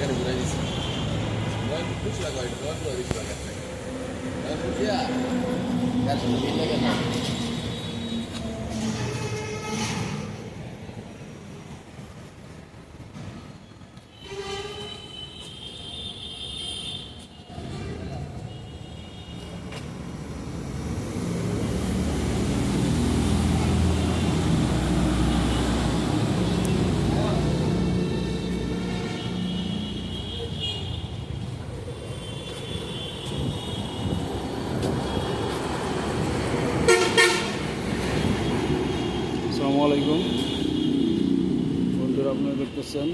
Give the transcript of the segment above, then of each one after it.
গাড়ি ঘুরাই দিচ্ছি খুশি লাগা এটা নয় করে দিচ্ছি লাগে আসসালামু আলাইকুম। বন্ধুরা, আপনারা দেখতেছেন?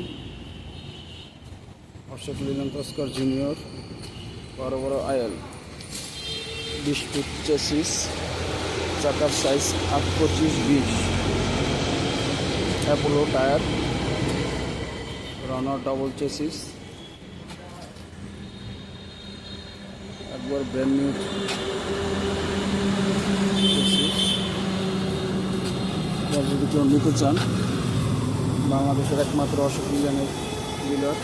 অশোক লিলন তস্কর জুনিয়র, বড় বড় আয়াল। বিশ ফুট চেসিস, চাকার সাইজ আট পঁচিশ, বিশ। Apollo tyre, runner double chassis. একবার ব্র্যান্ড নিউ চেসিস আপনারা যদি কেউ নিতে চান, বাংলাদেশের একমাত্র অশোক ইলিয়ানের ডিলার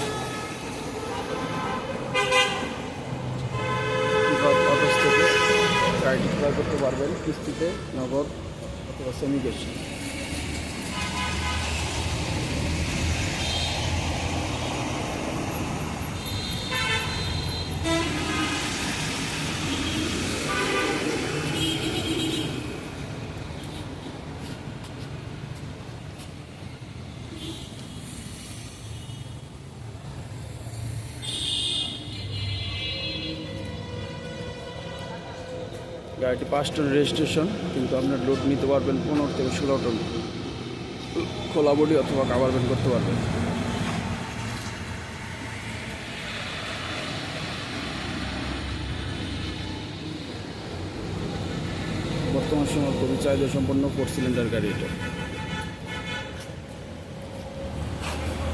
অফিস থেকে গাড়ি করতে পারবেন, কিস্তিতে, নগদ অথবা সেমি গাড়িটি পাঁচ টন রেজিস্ট্রেশন, কিন্তু আপনার লোড নিতে পারবেন পনেরো থেকে ষোলো টন। খোলা বডি অথবা কাভার ব্যান করতে পারবেন। বর্তমান সময় খুবই চাহিদা সম্পন্ন ফোর সিলিন্ডার গাড়ি এটা।